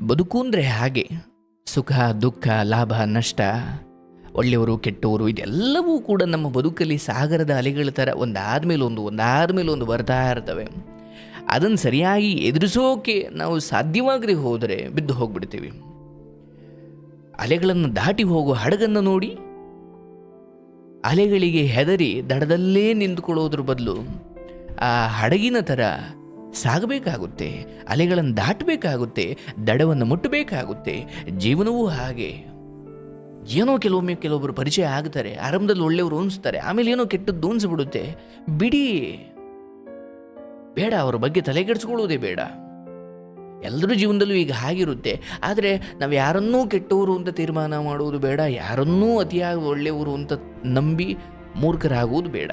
ಬದುಕು ಅಂದರೆ ಹಾಗೆ. ಸುಖ, ದುಃಖ, ಲಾಭ, ನಷ್ಟ, ಒಳ್ಳೆಯವರು, ಕೆಟ್ಟವರು, ಇದೆಲ್ಲವೂ ಕೂಡ ನಮ್ಮ ಬದುಕಲ್ಲಿ ಸಾಗರದ ಅಲೆಗಳ ಥರ ಒಂದಾದ ಒಂದು ಒಂದಾದ ಒಂದು ಬರ್ತಾ ಇರ್ತವೆ. ಅದನ್ನು ಸರಿಯಾಗಿ ಎದುರಿಸೋಕೆ ನಾವು ಸಾಧ್ಯವಾಗದೆ ಹೋದರೆ ಬಿದ್ದು ಹೋಗ್ಬಿಡ್ತೀವಿ. ಅಲೆಗಳನ್ನು ದಾಟಿ ಹೋಗುವ ಹಡಗನ್ನು ನೋಡಿ, ಅಲೆಗಳಿಗೆ ಹೆದರಿ ದಡದಲ್ಲೇ ನಿಂತುಕೊಳ್ಳೋದ್ರ ಬದಲು ಆ ಹಡಗಿನ ಥರ ಸಾಗಬೇಕಾಗುತ್ತೆ, ಅಲೆಗಳನ್ನು ದಾಟಬೇಕಾಗುತ್ತೆ, ದಡವನ್ನು ಮುಟ್ಟಬೇಕಾಗುತ್ತೆ, ಜೀವನವೂ ಹಾಗೆ. ಏನೋ ಕೆಲವೊಮ್ಮೆ ಕೆಲವೊಬ್ಬರು ಪರಿಚಯ ಆಗ್ತಾರೆ, ಆರಂಭದಲ್ಲಿ ಒಳ್ಳೆಯವರು ಅನಿಸ್ತಾರೆ, ಆಮೇಲೆ ಏನೋ ಕೆಟ್ಟದ್ದು ಅನಿಸ್ಬಿಡುತ್ತೆ. ಬಿಡಿ. ಬೇಡ, ಅವರ ಬಗ್ಗೆ ತಲೆಗೆಡಿಸ್ಕೊಳ್ಳೋದೇ ಬೇಡ. ಎಲ್ಲರ ಜೀವನದಲ್ಲೂ ಈಗ ಹಾಗಿರುತ್ತೆ. ಆದರೆ ನಾವು ಯಾರನ್ನೂ ಕೆಟ್ಟವರು ಅಂತ ತೀರ್ಮಾನ ಮಾಡುವುದು ಬೇಡ, ಯಾರನ್ನೂ ಅತಿಯಾಗಿ ಒಳ್ಳೆಯವರು ಅಂತ ನಂಬಿ ಮೂರ್ಖರಾಗುವುದು ಬೇಡ.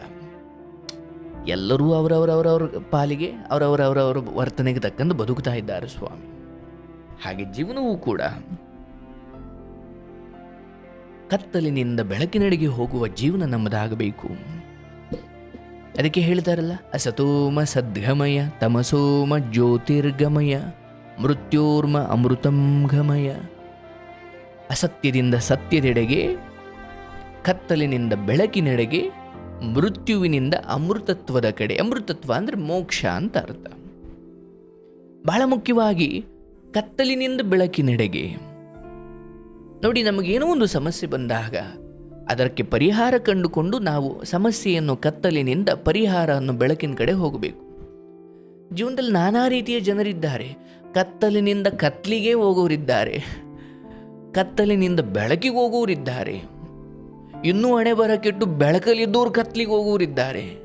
ಎಲ್ಲರೂ ಅವರವರವರವ್ರ ಪಾಲಿಗೆ, ಅವರವರವರವರ ವರ್ತನೆಗೆ ತಕ್ಕಂತೆ ಬದುಕ್ತಾ ಇದ್ದಾರೆ ಸ್ವಾಮಿ. ಹಾಗೆ ಜೀವನವೂ ಕೂಡ ಕತ್ತಲಿನಿಂದ ಬೆಳಕಿನೆಡೆಗೆ ಹೋಗುವ ಜೀವನ ನಮ್ಮದಾಗಬೇಕು. ಅದಕ್ಕೆ ಹೇಳ್ತಾರಲ್ಲ, ಅಸತೋಮ ಸದ್ಗಮಯ ತಮಸೋಮ ಜ್ಯೋತಿರ್ಗಮಯ, ಮೃತ್ಯೋರ್ಮ ಅಮೃತಂ ಗಮಯ ಅಸತ್ಯದಿಂದ ಸತ್ಯದೆಡೆಗೆ, ಕತ್ತಲಿನಿಂದ ಬೆಳಕಿನೆಡೆಗೆ ಮೃತ್ಯುವಿನಿಂದ ಅಮೃತತ್ವದ ಕಡೆ. ಅಮೃತತ್ವ ಅಂದರೆ ಮೋಕ್ಷ ಅಂತ ಅರ್ಥ. ಬಹಳ ಮುಖ್ಯವಾಗಿ ಕತ್ತಲಿನಿಂದ ಬೆಳಕಿನೆಡೆಗೆ. ನೋಡಿ, ನಮಗೇನೋ ಒಂದು ಸಮಸ್ಯೆ ಬಂದಾಗ ಅದಕ್ಕೆ ಪರಿಹಾರ ಕಂಡುಕೊಂಡು ನಾವು ಸಮಸ್ಯೆಯನ್ನು ಕತ್ತಲಿನಿಂದ ಪರಿಹಾರವನ್ನು ಬೆಳಕಿನ ಕಡೆ ಹೋಗಬೇಕು. ಜೀವನದಲ್ಲಿ ನಾನಾ ರೀತಿಯ ಜನರಿದ್ದಾರೆ. ಕತ್ತಲಿನಿಂದ ಕತ್ಲಿಗೆ ಹೋಗೋರಿದ್ದಾರೆ. ಕತ್ತಲಿನಿಂದ ಬೆಳಕಿಗೆ ಹೋಗೋರಿದ್ದಾರೆ. ಇನ್ನೂ ಹಣೆ ಬರ ಕೆಟ್ಟು ಬೆಳಕಲ್ಲಿದ್ದವ್ರು ಕತ್ಲಿಗೆ ಹೋಗುವರಿದ್ದಾರೆ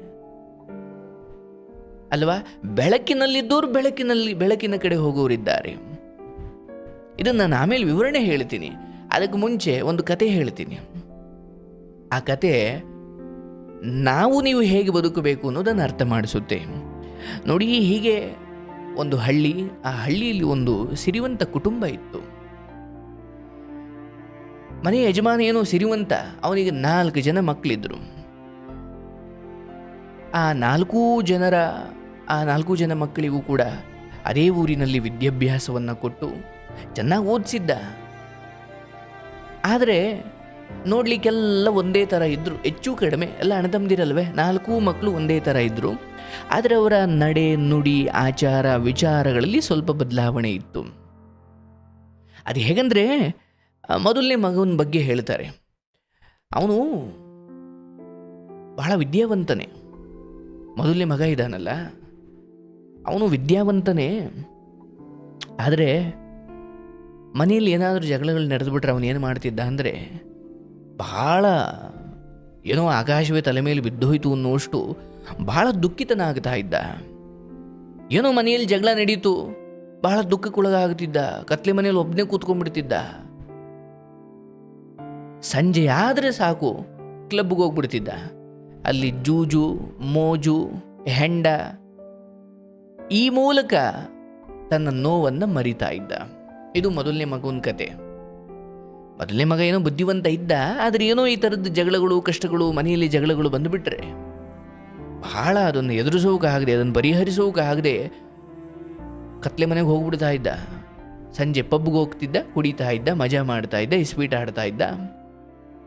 ಅಲ್ವಾ? ಬೆಳಕಿನಲ್ಲಿದ್ದವ್ರು ಬೆಳಕಿನಲ್ಲಿ, ಬೆಳಕಿನ ಕಡೆ ಹೋಗುವರಿದ್ದಾರೆ ಇದನ್ನು ನಾನು ಆಮೇಲೆ ವಿವರಣೆ ಹೇಳ್ತೀನಿ. ಅದಕ್ಕೆ ಮುಂಚೆ ಒಂದು ಕತೆ ಹೇಳ್ತೀನಿ. ಆ ಕತೆ, ನಾವು ನೀವು ಹೇಗೆ ಬದುಕಬೇಕು ಅನ್ನೋದನ್ನು ಅರ್ಥ ಮಾಡಿಸುತ್ತೆ. ನೋಡಿ, ಹೀಗೆ ಒಂದು ಹಳ್ಳಿ, ಆ ಹಳ್ಳಿಯಲ್ಲಿ ಒಂದು ಸಿರಿವಂತ ಕುಟುಂಬ ಇತ್ತು. ಮನೆಯ ಯಜಮಾನ ಏನೋ ಸಿರಿವಂತ, ಅವನಿಗೆ ನಾಲ್ಕು ಜನ ಮಕ್ಕಳಿದ್ರು ಆ ನಾಲ್ಕೂ ಜನರ, ಆ ನಾಲ್ಕು ಜನ ಮಕ್ಕಳಿಗೂ ಕೂಡ ಅದೇ ಊರಿನಲ್ಲಿ ವಿದ್ಯಾಭ್ಯಾಸವನ್ನು ಕೊಟ್ಟು ಚೆನ್ನಾಗಿ ಓದಿಸಿದ್ದ. ಆದರೆ ನೋಡಲಿಕ್ಕೆಲ್ಲ ಒಂದೇ ಥರ ಇದ್ದರು ಹೆಚ್ಚು ಕಡಿಮೆ. ಎಲ್ಲ ಅಣ್ಣತಮ್ಮದಿರಲ್ವೇ ನಾಲ್ಕು ಮಕ್ಕಳು ಒಂದೇ ಥರ ಇದ್ದರು ಆದರೆ ಅವರ ನಡೆ, ನುಡಿ, ಆಚಾರ, ವಿಚಾರಗಳಲ್ಲಿ ಸ್ವಲ್ಪ ಬದಲಾವಣೆ ಇತ್ತು. ಅದು ಹೇಗಂದರೆ ಮೊದಲನೇ ಮಗನ ಬಗ್ಗೆ ಹೇಳ್ತಾರೆ. ಅವನು ಬಹಳ ವಿದ್ಯಾವಂತನೇ. ಮೊದಲನೇ ಮಗ ಇದ್ದಾನಲ್ಲ ಅವನು ವಿದ್ಯಾವಂತನೇ. ಆದರೆ ಮನೆಯಲ್ಲಿ ಏನಾದರೂ ಜಗಳಗಳು ನಡೆದುಬಿಟ್ರೆ ಅವನು ಏನು ಮಾಡ್ತಿದ್ದ ಅಂದರೆ ಬಹಳ ಏನೋ ಆಕಾಶವೇ ತಲೆ ಮೇಲೆ ಬಿದ್ದೋಯ್ತು ಅನ್ನೋಷ್ಟು ಬಹಳ ದುಃಖಿತನಾಗ್ತಾ ಇದ್ದ. ಏನೋ ಮನೆಯಲ್ಲಿ ಜಗಳ ನಡೀತು. ಬಹಳ ದುಃಖಕ್ಕೊಳಗಾಗ್ತಿದ್ದ. ಕತ್ಲೆ ಮನೆಯಲ್ಲಿ ಒಬ್ಬನೇ ಕೂತ್ಕೊಂಡ್ಬಿಡ್ತಿದ್ದ. ಸಂಜೆ ಆದರೆ ಸಾಕು ಕ್ಲಬ್ಗೆ ಹೋಗ್ಬಿಡ್ತಿದ್ದ. ಅಲ್ಲಿ ಜೂಜು, ಮೋಜು, ಹೆಂಡ ಈ ಮೂಲಕ ತನ್ನ ನೋವನ್ನು ಮರಿತಾ ಇದ್ದ. ಇದು ಮೊದಲನೇ ಮಗುವಿನ ಕತೆ. ಮೊದಲನೇ ಮಗ ಏನೋ ಬುದ್ಧಿವಂತ ಇದ್ದ, ಆದರೆ ಏನೋ ಈ ಥರದ್ದು ಜಗಳಗಳು, ಕಷ್ಟಗಳು, ಮನೆಯಲ್ಲಿ ಜಗಳಗಳು ಬಂದುಬಿಟ್ರೆ. ಬಹಳ ಅದನ್ನು ಎದುರಿಸೋಕಾಗದೆ ಅದನ್ನು ಪರಿಹರಿಸೋಕಾಗದೆ ಕತ್ಲೆ ಮನೆಗೆ ಹೋಗ್ಬಿಡ್ತಾ ಇದ್ದ. ಸಂಜೆ ಪಬ್ಗೆ ಹೋಗ್ತಿದ್ದ, ಕುಡಿತಾ ಇದ್ದ, ಮಜಾ ಮಾಡ್ತಾ ಇದ್ದ, ಇಸ್ಪೀಟ್ ಆಡ್ತಾ ಇದ್ದ.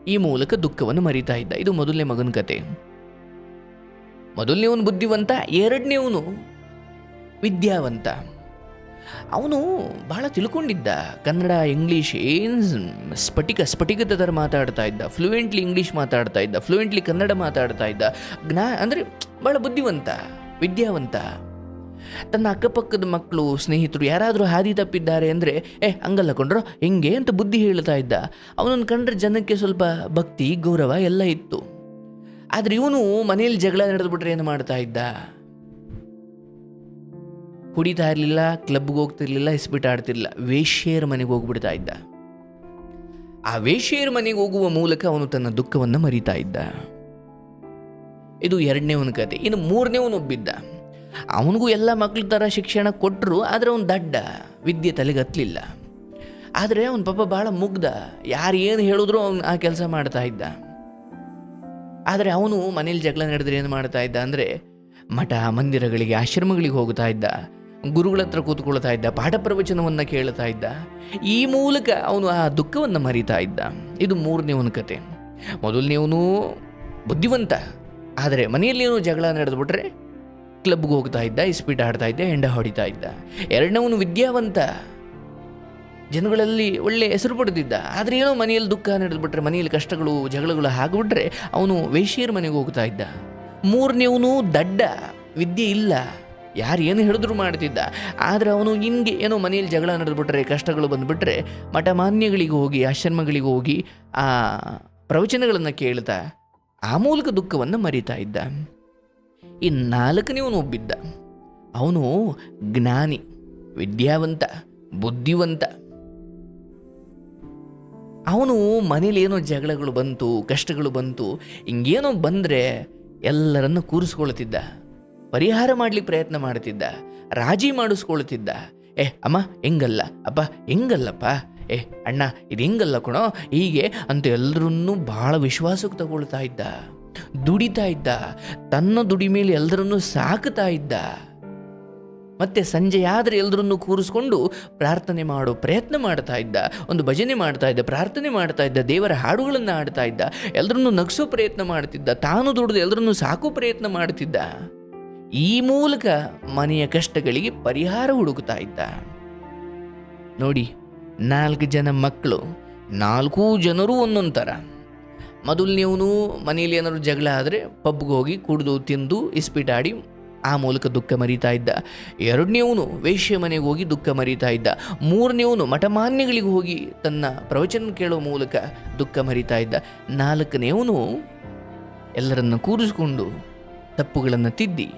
ಈ ಮೂಲಕ ದುಃಖವನ್ನು ಮರಿತಾ ಇದ್ದ. ಇದು ಮೊದಲನೇ ಮಗನ ಕತೆ. ಮೊದಲನೇವನು ಬುದ್ಧಿವಂತ ಎರಡನೇವನು ವಿದ್ಯಾವಂತ. ಅವನು ಬಹಳ ತಿಳ್ಕೊಂಡಿದ್ದ. ಕನ್ನಡ, ಇಂಗ್ಲೀಷ್, ಏನು ಸ್ಫಟಿಕ ಸ್ಫಟಿಕದ ಥರ ಮಾತಾಡ್ತಾ ಇದ್ದ. ಫ್ಲೂಯೆಂಟ್ಲಿ ಇಂಗ್ಲೀಷ್ ಮಾತಾಡ್ತಾ ಇದ್ದ. ಫ್ಲೂಯೆಂಟ್ಲಿ ಕನ್ನಡ ಮಾತಾಡ್ತಾ ಇದ್ದ. ಜ್ಞಾ, ಅಂದರೆ ಭಾಳ ಬುದ್ಧಿವಂತ, ವಿದ್ಯಾವಂತ. ತನ್ನ ಅಕ್ಕಪಕ್ಕದ ಮಕ್ಕಳು, ಸ್ನೇಹಿತರು ಯಾರಾದರೂ ಹಾದಿ ತಪ್ಪಿದ್ದಾರೆ ಅಂದರೆ, ಏ, ಹಂಗಲ್ಲ ಕೊಂಡ್ರು, ಹಿಂಗೆ? ಅಂತ ಬುದ್ಧಿ ಹೇಳ್ತಾ ಇದ್ದ. ಅವನನ್ನು ಕಂಡ್ರೆ ಜನಕ್ಕೆ ಸ್ವಲ್ಪ ಭಕ್ತಿ, ಗೌರವ ಎಲ್ಲ ಇತ್ತು. ಆದರೆ ಇವನು ಮನೆಯಲ್ಲಿ ಜಗಳ ನಡೆದ್ಬಿಟ್ರೆ ಏನು ಮಾಡ್ತಾ ಇದ್ದ? ಕುಡಿತಾ ಇರಲಿಲ್ಲ, ಕ್ಲಬ್ಗೆ ಹೋಗ್ತಿರ್ಲಿಲ್ಲ ಇಸ್ಬಿಟ್ಟು ಆಡ್ತಿರ್ಲಿಲ್ಲ. ವೇಷ್ಯರ ಮನೆಗೆ ಹೋಗ್ಬಿಡ್ತಾ ಇದ್ದ. ಆ ವೇಷ್ಯರ ಮನೆಗೆ ಹೋಗುವ ಮೂಲಕ ಅವನು ತನ್ನ ದುಃಖವನ್ನು ಮರಿತಾ ಇದ್ದ. ಇದು ಎರಡನೇ ಒಂದು ಕತೆ. ಇನ್ನು ಮೂರನೇವನು ಒಬ್ಬಿದ್ದ ಅವನಿಗೂ ಎಲ್ಲ ಮಕ್ಳ ಥರ ಶಿಕ್ಷಣ ಕೊಟ್ಟರು ಆದರೆ ಅವ್ನು ದಡ್ಡ, ವಿದ್ಯೆ ತಲೆಗತ್ತಲಿಲ್ಲ ಆದರೆ ಅವನ ಪಾಪ ಭಾಳ ಮುಗ್ಧ. ಯಾರು ಏನು ಹೇಳಿದ್ರು ಅವನು ಆ ಕೆಲಸ ಮಾಡ್ತಾ ಇದ್ದ. ಆದರೆ ಅವನು ಮನೇಲಿ ಜಗಳ ನಡೆದ್ರೆ ಏನು ಮಾಡ್ತಾ ಇದ್ದ ಅಂದರೆ, ಮಠ, ಮಂದಿರಗಳಿಗೆ, ಆಶ್ರಮಗಳಿಗೆ ಹೋಗ್ತಾ ಇದ್ದ. ಗುರುಗಳ ಹತ್ರ ಕೂತ್ಕೊಳ್ತಾ ಇದ್ದ, ಪಾಠ ಪ್ರವಚನವನ್ನು ಕೇಳ್ತಾ ಇದ್ದ. ಈ ಮೂಲಕ ಅವನು ಆ ದುಃಖವನ್ನು ಮರಿತಾ ಇದ್ದ. ಇದು ಮೂರನೇವನ ಕತೆ. ಮೊದಲನೇವನು ಬುದ್ಧಿವಂತ. ಆದರೆ ಮನೆಯಲ್ಲಿ ಏನು ಜಗಳ ನಡೆದ್ಬಿಟ್ರೆ ಕ್ಲಬ್ಗೆ ಹೋಗ್ತಾ ಇದ್ದ ಇಸ್ಪೀಟ್ ಆಡ್ತಾ ಇದ್ದ, ಹೆಂಡ ಹೊಡಿತಾ ಇದ್ದ. ಎರಡನೇವನು ವಿದ್ಯಾವಂತ. ಜನಗಳಲ್ಲಿ ಒಳ್ಳೆ ಹೆಸರು ಪಡೆದಿದ್ದ. ಆದರೆ ಏನೋ ಮನೆಯಲ್ಲಿ ದುಃಖ ನಡೆದುಬಿಟ್ರೆ, ಮನೆಯಲ್ಲಿ ಕಷ್ಟಗಳು, ಜಗಳಗಳು ಆಗಿಬಿಟ್ರೆ ಅವನು ವೇಷಿಯರ್ ಮನೆಗೆ ಹೋಗ್ತಾ ಇದ್ದ. ಮೂರನೇವನು ದಡ್ಡ, ವಿದ್ಯೆ ಇಲ್ಲ. ಯಾರು ಏನು ಹೇಳಿದ್ರು ಮಾಡ್ತಿದ್ದ. ಆದರೆ ಅವನು ಹಿಂಗೆ ಏನೋ ಮನೆಯಲ್ಲಿ ಜಗಳ ನಡೆದ್ಬಿಟ್ರೆ, ಕಷ್ಟಗಳು ಬಂದುಬಿಟ್ರೆ, ಮಠಮಾನ್ಯಗಳಿಗೆ ಹೋಗಿ, ಆಶ್ರಮಗಳಿಗೆ ಹೋಗಿ ಆ ಪ್ರವಚನಗಳನ್ನು ಕೇಳ್ತಾ, ಆ ಮೂಲಕ ದುಃಖವನ್ನು ಮರಿತಾ ಇದ್ದ. ಈ ನಾಲ್ಕನೇವನು ಒಬ್ಬಿದ್ದ. ಅವನು ಜ್ಞಾನಿ, ವಿದ್ಯಾವಂತ, ಬುದ್ಧಿವಂತ. ಅವನು ಮನೇಲಿ ಏನೋ ಜಗಳಗಳು ಬಂತು, ಕಷ್ಟಗಳು ಬಂತು, ಹಿಂಗೇನೋ ಬಂದರೆ ಎಲ್ಲರನ್ನು ಕೂರಿಸ್ಕೊಳ್ತಿದ್ದ. ಪರಿಹಾರ ಮಾಡ್ಲಿಕ್ಕೆ ಪ್ರಯತ್ನ ಮಾಡ್ತಿದ್ದ. ರಾಜಿ ಮಾಡಿಸ್ಕೊಳ್ತಿದ್ದ. ಏ, ಅಮ್ಮ, ಹೆಂಗಲ್ಲ? ಅಪ್ಪ, ಹೆಂಗಲ್ಲಪ್ಪ? ಏ, ಅಣ್ಣ, ಇದು ಹೆಂಗಲ್ಲ ಕಣೋ? ಹೀಗೆ ಅಂತ ಎಲ್ಲರನ್ನೂ ಭಾಳ ವಿಶ್ವಾಸಕ್ಕೆ ತಗೊಳ್ತಾ ಇದ್ದ. ದುಡಿತಾ ಇದ್ದ, ತನ್ನ ದುಡಿ ಮೇಲೆ ಎಲ್ಲರನ್ನೂ ಸಾಕುತ್ತಾ ಇದ್ದ. ಮತ್ತೆ ಸಂಜೆಯಾದರೆ ಎಲ್ಲರನ್ನು ಕೂರಿಸ್ಕೊಂಡು ಪ್ರಾರ್ಥನೆ ಮಾಡೋ ಪ್ರಯತ್ನ ಮಾಡ್ತಾ ಇದ್ದ, ಒಂದು ಭಜನೆ ಮಾಡ್ತಾ ಇದ್ದ, ಪ್ರಾರ್ಥನೆ ಮಾಡ್ತಾ ಇದ್ದ, ದೇವರ ಹಾಡುಗಳನ್ನು ಆಡ್ತಾ ಇದ್ದ ಎಲ್ಲರನ್ನೂ ನಗಿಸೋ ಪ್ರಯತ್ನ ಮಾಡ್ತಿದ್ದ, ತಾನು ದುಡಿದು ಎಲ್ಲರನ್ನೂ ಸಾಕೋ ಪ್ರಯತ್ನ ಮಾಡ್ತಿದ್ದ. ಈ ಮೂಲಕ ಮನೆಯ ಕಷ್ಟಗಳಿಗೆ ಪರಿಹಾರ ಹುಡುಕ್ತಾ ಇದ್ದ. ನೋಡಿ, ನಾಲ್ಕು ಜನ ಮಕ್ಕಳು, ನಾಲ್ಕೂ ಜನರು ಒಂದೊಂದು ಥರ ಮೊದಲನೇವನು ಮನೇಲಿ ಏನಾದ್ರು ಜಗಳ ಆದರೆ ಪಬ್ಗೆ ಹೋಗಿ ಕುಡಿದು ತಿಂದು ಇಸ್ಪಿಟಾಡಿ ಆ ಮೂಲಕ ದುಃಖ ಮರಿತಾ ಇದ್ದ. ಎರಡನೇವನು ವೇಶ್ಯ ಮನೆಗೆ ಹೋಗಿ ದುಃಖ ಮರಿತಾ ಇದ್ದ. ಮೂರನೇವನು ಮಠಮಾನ್ಯಗಳಿಗೆ ಹೋಗಿ ತನ್ನ ಪ್ರವಚನ ಕೇಳೋ ಮೂಲಕ ದುಃಖ ಮರಿತಾ ಇದ್ದ. ನಾಲ್ಕನೇವನು ಎಲ್ಲರನ್ನು ಕೂರಿಸ್ಕೊಂಡು ತಪ್ಪುಗಳನ್ನು ತಿದ್ದಿ,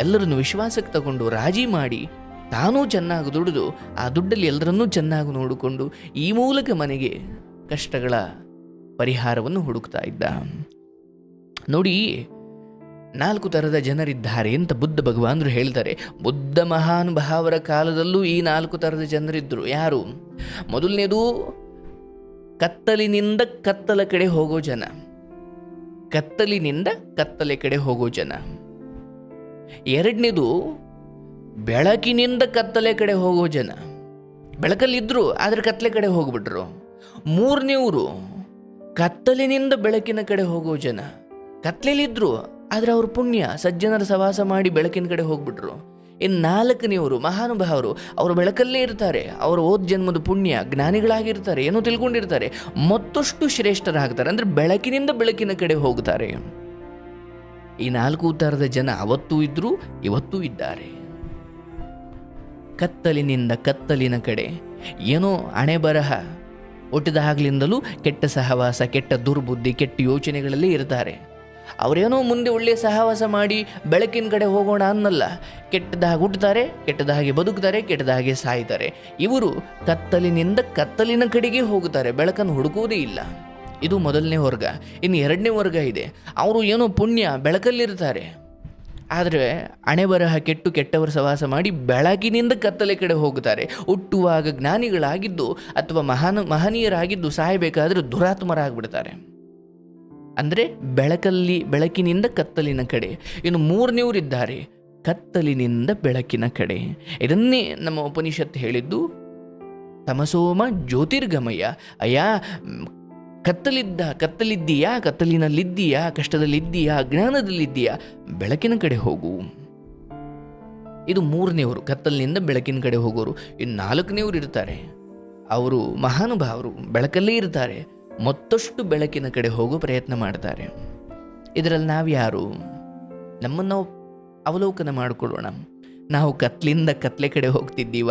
ಎಲ್ಲರನ್ನು ವಿಶ್ವಾಸಕ್ಕೆ ತಗೊಂಡು ರಾಜಿ ಮಾಡಿ ತಾನೂ ಚೆನ್ನಾಗಿ ದುಡಿದು ಆ ದುಡ್ಡಲ್ಲಿ ಎಲ್ಲರನ್ನೂ ಚೆನ್ನಾಗಿ ನೋಡಿಕೊಂಡು ಈ ಮೂಲಕ ಮನೆಗೆ ಕಷ್ಟಗಳ ಪರಿಹಾರವನ್ನು ಹುಡುಕ್ತಾ ಇದ್ದ. ನೋಡಿ, ನಾಲ್ಕು ಥರದ ಜನರಿದ್ದಾರೆ ಅಂತ ಬುದ್ಧ ಭಗವಾನರು ಹೇಳ್ತಾರೆ. ಬುದ್ಧ ಮಹಾನುಭಾವರ ಕಾಲದಲ್ಲೂ ಈ ನಾಲ್ಕು ಥರದ ಜನರಿದ್ದರು ಯಾರು? ಮೊದಲನೇದು, ಕತ್ತಲಿನಿಂದ ಕತ್ತಲ ಕಡೆ ಹೋಗೋ ಜನ. ಕತ್ತಲಿನಿಂದ ಕತ್ತಲೆ ಕಡೆ ಹೋಗೋ ಜನ. ಎರಡನೇದು, ಬೆಳಕಿನಿಂದ ಕತ್ತಲೆ ಕಡೆ ಹೋಗೋ ಜನ. ಬೆಳಕಲ್ಲಿದ್ದರು ಆದರೆ ಕತ್ತಲೆ ಕಡೆ ಹೋಗ್ಬಿಟ್ರು. ಮೂರನೇವರು ಕತ್ತಲಿನಿಂದ ಬೆಳಕಿನ ಕಡೆ ಹೋಗೋ ಜನ. ಕತ್ಲಿಲಿದ್ರು, ಆದರೆ ಅವ್ರ ಪುಣ್ಯ. ಸಜ್ಜನರ ಸವಾಸ ಮಾಡಿ ಬೆಳಕಿನ ಕಡೆ ಹೋಗ್ಬಿಟ್ರು. ಇನ್ನು ನಾಲ್ಕನೆಯವರು, ಮಹಾನುಭಾವರು, ಅವರು ಬೆಳಕಲ್ಲೇ ಇರ್ತಾರೆ. ಅವರ ಓದ್ ಜನ್ಮದ ಪುಣ್ಯ, ಜ್ಞಾನಿಗಳಾಗಿರ್ತಾರೆ, ಏನೋ ತಿಳ್ಕೊಂಡಿರ್ತಾರೆ. ಮತ್ತಷ್ಟು ಶ್ರೇಷ್ಠರಾಗ್ತಾರೆ, ಅಂದರೆ ಬೆಳಕಿನಿಂದ ಬೆಳಕಿನ ಕಡೆ ಹೋಗ್ತಾರೆ. ಈ ನಾಲ್ಕು ಥರದ ಜನ ಅವತ್ತೂ ಇದ್ದರು ಇವತ್ತೂ ಇದ್ದಾರೆ. ಕತ್ತಲಿನಿಂದ ಕತ್ತಲಿನ ಕಡೆ, ಏನೋ ಹಣೆ ಬರಹ ಹುಟ್ಟಿದಾಗಲಿಂದಲೂ ಕೆಟ್ಟ ಸಹವಾಸ, ಕೆಟ್ಟ ದುರ್ಬುದ್ಧಿ, ಕೆಟ್ಟ ಯೋಚನೆಗಳಲ್ಲಿ ಇರ್ತಾರೆ. ಅವರೇನೋ ಮುಂದೆ ಒಳ್ಳೆಯ ಸಹವಾಸ ಮಾಡಿ ಬೆಳಕಿನ ಕಡೆ ಹೋಗೋಣ ಅನ್ನಲ್ಲ. ಕೆಟ್ಟದಾಗಿ ಹುಟ್ಟುತ್ತಾರೆ ಕೆಟ್ಟದಾಗಿ ಬದುಕ್ತಾರೆ, ಕೆಟ್ಟದಾಗಿ ಸಾಯ್ತಾರೆ. ಇವರು ಕತ್ತಲಿನಿಂದ ಕತ್ತಲಿನ ಕಡೆಗೆ ಹೋಗುತ್ತಾರೆ, ಬೆಳಕನ್ನು ಹುಡುಕುವುದೇ ಇಲ್ಲ. ಇದು ಮೊದಲನೇ ವರ್ಗ, ಇನ್ನು ಎರಡನೇ ವರ್ಗ ಇದೆ. ಅವರು ಏನೋ ಪುಣ್ಯ ಬೆಳಕಲ್ಲಿರ್ತಾರೆ. ಆದರೆ ಅಣೆಬರಹ ಕೆಟ್ಟು ಕೆಟ್ಟವರು ಸವಾಸ ಮಾಡಿ ಬೆಳಕಿನಿಂದ ಕತ್ತಲೆ ಕಡೆ ಹೋಗುತ್ತಾರೆ. ಹುಟ್ಟುವಾಗ ಜ್ಞಾನಿಗಳಾಗಿದ್ದು ಅಥವಾ ಮಹಾನ ಮಹನೀಯರಾಗಿದ್ದು ಸಾಯಬೇಕಾದ್ರೆ ದುರಾತ್ಮರಾಗ್ಬಿಡ್ತಾರೆ. ಅಂದರೆ ಬೆಳಕಲ್ಲಿ, ಬೆಳಕಿನಿಂದ ಕತ್ತಲಿನ ಕಡೆ. ಇನ್ನು ಮೂರನೇವರಿದ್ದಾರೆ ಕತ್ತಲಿನಿಂದ ಬೆಳಕಿನ ಕಡೆ. ಇದನ್ನೇ ನಮ್ಮ ಉಪನಿಷತ್ತು ಹೇಳಿದ್ದು. ತಮಸೋಮ ಜ್ಯೋತಿರ್ಗಮಯ. ಅಯ್ಯ ಕತ್ತಲಿದ್ದ, ಕತ್ತಲಿದ್ದೀಯಾ, ಕತ್ತಲಿನಲ್ಲಿದ್ದೀಯಾ, ಕಷ್ಟದಲ್ಲಿದ್ದೀಯಾ, ಜ್ಞಾನದಲ್ಲಿದ್ದೀಯಾ, ಬೆಳಕಿನ ಕಡೆ ಹೋಗು. ಇದು ಮೂರನೇವರು ಕತ್ತಲಿನಿಂದ ಬೆಳಕಿನ ಕಡೆ ಹೋಗೋರು. ಇನ್ನು ನಾಲ್ಕನೇವರು ಇರ್ತಾರೆ. ಅವರು ಮಹಾನುಭಾವರು, ಬೆಳಕಲ್ಲೇ ಇರ್ತಾರೆ. ಮತ್ತಷ್ಟು ಬೆಳಕಿನ ಕಡೆ ಹೋಗೋ ಪ್ರಯತ್ನ ಮಾಡ್ತಾರೆ. ಇದರಲ್ಲಿ ನಾವು ಯಾರು? ನಮ್ಮನ್ನು ಅವಲೋಕನ ಮಾಡಿಕೊಳ್ಳೋಣ. ನಾವು ಕತ್ಲಿಂದ ಕತ್ಲೆ ಕಡೆ ಹೋಗ್ತಿದ್ದೀವ?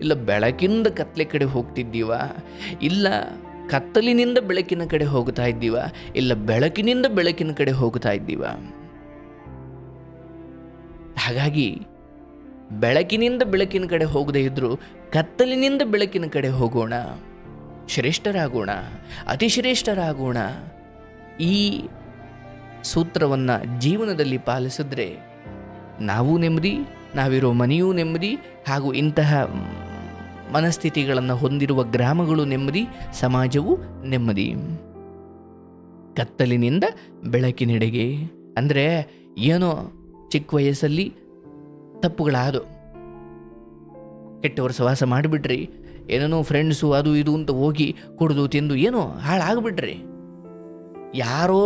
ಇಲ್ಲ ಬೆಳಕಿಂದ ಕತ್ಲೆ ಕಡೆ ಹೋಗ್ತಿದ್ದೀವ? ಇಲ್ಲ ಕತ್ತಲಿನಿಂದ ಬೆಳಕಿನ ಕಡೆ ಹೋಗ್ತಾ ಇದ್ದೀವ? ಇಲ್ಲ ಬೆಳಕಿನಿಂದ ಬೆಳಕಿನ ಕಡೆ ಹೋಗ್ತಾ ಇದ್ದೀವ? ಹಾಗಾಗಿ ಬೆಳಕಿನಿಂದ ಬೆಳಕಿನ ಕಡೆ ಹೋಗದೇ ಇದ್ದರೂ ಕತ್ತಲಿನಿಂದ ಬೆಳಕಿನ ಕಡೆ ಹೋಗೋಣ. ಶ್ರೇಷ್ಠರಾಗೋಣ. ಅತಿ ಶ್ರೇಷ್ಠರಾಗೋಣ ಈ ಸೂತ್ರವನ್ನು ಜೀವನದಲ್ಲಿ ಪಾಲಿಸಿದ್ರೆ ನಾವು ನೆಮ್ಮದಿ, ನಾವಿರೋ ಮನೆಯೂ ನೆಮ್ಮದಿ ಹಾಗೂ ಇಂತಹ ಮನಸ್ಥಿತಿಗಳನ್ನು ಹೊಂದಿರುವ ಗ್ರಾಮಗಳು ನೆಮ್ಮದಿ, ಸಮಾಜವು ನೆಮ್ಮದಿ. ಕತ್ತಲಿನಿಂದ ಬೆಳಕಿನೆಡೆಗೆ. ಅಂದರೆ ಏನೋ ಚಿಕ್ಕ ವಯಸ್ಸಲ್ಲಿ ತಪ್ಪುಗಳಾದು. ಕೆಟ್ಟವರ ಸವಾಸ ಮಾಡಿಬಿಟ್ರಿ. ಏನೇನೋ ಫ್ರೆಂಡ್ಸು ಅದು ಇದು ಅಂತ ಹೋಗಿ ಕುಡಿದು ತಿಂದು ಏನೋ ಹಾಳಾಗ್ಬಿಟ್ರಿ. ಯಾರೋ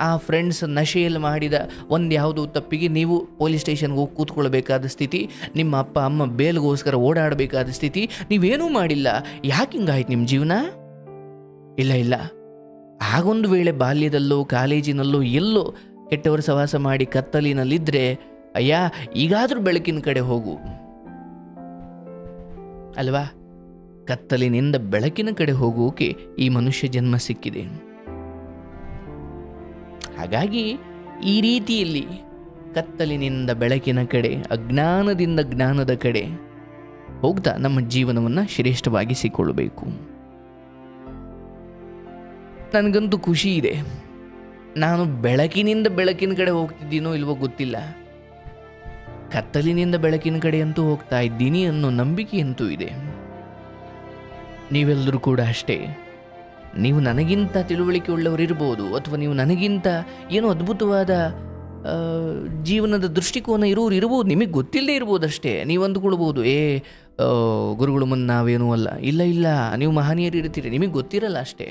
ಆ ಫ್ರೆಂಡ್ಸ್ ನಶೆಯಲ್ಲಿ ಮಾಡಿದ ಒಂದು ಯಾವುದೋ ತಪ್ಪಿಗೆ ನೀವು ಪೊಲೀಸ್ ಸ್ಟೇಷನ್ಗೆ ಹೋಗಿ ಕೂತ್ಕೊಳ್ಬೇಕಾದ ಸ್ಥಿತಿ, ನಿಮ್ಮ ಅಪ್ಪ, ಅಮ್ಮ ಬೇಲ್ಗೋಸ್ಕರ ಓಡಾಡಬೇಕಾದ ಸ್ಥಿತಿ, ನೀವೇನೂ ಮಾಡಿಲ್ಲ. ಯಾಕೆ ಹಿಂಗಾಯ್ತು ನಿಮ್ಮ ಜೀವನ? ಇಲ್ಲ ಇಲ್ಲ. ಆಗೊಂದು ವೇಳೆ ಬಾಲ್ಯದಲ್ಲೋ, ಕಾಲೇಜಿನಲ್ಲೋ, ಎಲ್ಲೋ ಕೆಟ್ಟವರು ಸವಾಸ ಮಾಡಿ ಕತ್ತಲಿನಲ್ಲಿದ್ದರೆ ಅಯ್ಯ, ಈಗಾದರೂ ಬೆಳಕಿನ ಕಡೆ ಹೋಗು. ಅಲ್ವಾ? ಕತ್ತಲಿನಿಂದ ಬೆಳಕಿನ ಕಡೆ ಹೋಗೋಕೆ ಈ ಮನುಷ್ಯ ಜನ್ಮ ಸಿಕ್ಕಿದೆ. ಹಾಗಾಗಿ ಈ ರೀತಿಯಲ್ಲಿ ಕತ್ತಲಿನಿಂದ ಬೆಳಕಿನ ಕಡೆ, ಅಜ್ಞಾನದಿಂದ ಜ್ಞಾನದ ಕಡೆ ಹೋಗ್ತಾ ನಮ್ಮ ಜೀವನವನ್ನು ಶ್ರೇಷ್ಠವಾಗಿಸಿಕೊಳ್ಳಬೇಕು. ನನಗಂತೂ ಖುಷಿ ಇದೆ. ನಾನು ಬೆಳಕಿನಿಂದ ಬೆಳಕಿನ ಕಡೆ ಹೋಗ್ತಿದ್ದೀನೋ ಇಲ್ವೋ ಗೊತ್ತಿಲ್ಲ. ಕತ್ತಲಿನಿಂದ ಬೆಳಕಿನ ಕಡೆ ಅಂತೂ ಹೋಗ್ತಾ ಇದ್ದೀನಿ ಅನ್ನೋ ನಂಬಿಕೆ ಅಂತೂ ಇದೆ. ನೀವೆಲ್ಲರೂ ಕೂಡ ಅಷ್ಟೇ. ನೀವು ನನಗಿಂತ ತಿಳುವಳಿಕೆ ಉಳ್ಳವರು ಇರ್ಬೋದು ಅಥವಾ ನೀವು ನನಗಿಂತ ಏನೋ ಅದ್ಭುತವಾದ ಜೀವನದ ದೃಷ್ಟಿಕೋನ ಇರೋರು ಇರ್ಬೋದು, ನಿಮಗೆ ಗೊತ್ತಿಲ್ಲದೆ ಇರ್ಬೋದು ಅಷ್ಟೇ ನೀವು ಅಂದ್ಕೊಳ್ಬೋದು, ಏ ಗುರುಗಳು ಮುಂದೆ ನಾವೇನೂ ಅಲ್ಲ. ಇಲ್ಲ ಇಲ್ಲ, ನೀವು ಮಹನೀಯರು ಇರ್ತೀರಿ, ನಿಮಗೆ ಗೊತ್ತಿರಲ್ಲ ಅಷ್ಟೇ.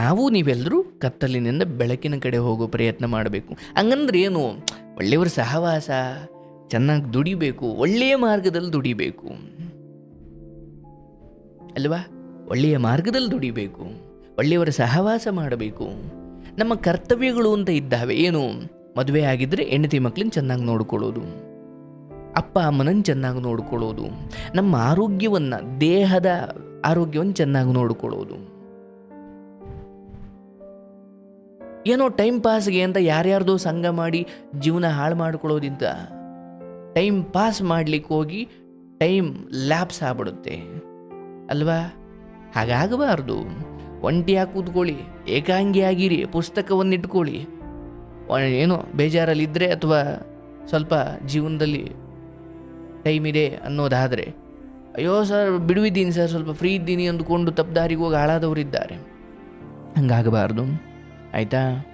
ನಾವು ನೀವೆಲ್ಲರೂ ಕತ್ತಲಿನಿಂದ ಬೆಳಕಿನ ಕಡೆ ಹೋಗೋ ಪ್ರಯತ್ನ ಮಾಡಬೇಕು. ಹಂಗಂದ್ರೆ ಏನು, ಒಳ್ಳೆಯವರ ಸಹವಾಸ, ಚೆನ್ನಾಗಿ ದುಡಿಬೇಕು, ಒಳ್ಳೆಯ ಮಾರ್ಗದಲ್ಲಿ ದುಡಿಬೇಕು. ಅಲ್ವಾ? ಒಳ್ಳೆಯ ಮಾರ್ಗದಲ್ಲಿ ದುಡಿಬೇಕು, ಒಳ್ಳೆಯವರ ಸಹವಾಸ ಮಾಡಬೇಕು. ನಮ್ಮ ಕರ್ತವ್ಯಗಳು ಅಂತ ಇದ್ದಾವೆ, ಏನು? ಮದುವೆ ಆಗಿದ್ದರೆ ಹೆಂಡತಿ ಮಕ್ಕಳನ್ನ ಚೆನ್ನಾಗಿ ನೋಡ್ಕೊಳ್ಳೋದು, ಅಪ್ಪ ಅಮ್ಮನನ್ನು ಚೆನ್ನಾಗಿ ನೋಡಿಕೊಳ್ಳೋದು, ನಮ್ಮ ಆರೋಗ್ಯವನ್ನು, ದೇಹದ ಆರೋಗ್ಯವನ್ನು ಚೆನ್ನಾಗಿ ನೋಡಿಕೊಳ್ಳೋದು. ಏನೋ ಟೈಮ್ ಪಾಸ್ಗೆ ಅಂತ ಯಾರ್ಯಾರ್ದೋ ಸಂಘ ಮಾಡಿ ಜೀವನ ಹಾಳು ಮಾಡ್ಕೊಳ್ಳೋದಿಂತ ಟೈಮ್ ಪಾಸ್ ಮಾಡ್ಲಿಕ್ಕೆ ಹೋಗಿ ಟೈಮ್ ಲ್ಯಾಪ್ಸ್ ಆಗ್ಬಿಡುತ್ತೆ. ಅಲ್ವಾ? ಹಾಗಾಗಬಾರ್ದು. ಒಂಟಿಯಾಗಿ ಕೂತ್ಕೊಳ್ಳಿ, ಏಕಾಂಗಿಯಾಗಿರಿ ಪುಸ್ತಕವನ್ನು ಇಟ್ಕೊಳ್ಳಿ ಒ- ಏನೋ ಬೇಜಾರಲ್ಲಿದ್ದರೆ ಅಥವಾ ಸ್ವಲ್ಪ ಜೀವನದಲ್ಲಿ ಟೈಮ್ ಇದೆ ಅನ್ನೋದಾದರೆ, ಅಯ್ಯೋ ಸರ್, ಬಿಡುವಿದ್ದೀನಿ ಸರ್, ಸ್ವಲ್ಪ ಫ್ರೀ ಇದ್ದೀನಿ ಅಂದುಕೊಂಡು ತಪ್ಪದಾರಿಗೆ ಹೋಗಿ ಹಾಳಾದವರಿದ್ದಾರೆ. ಹಂಗಾಗಬಾರ್ದು. ಆಯಿತಾ?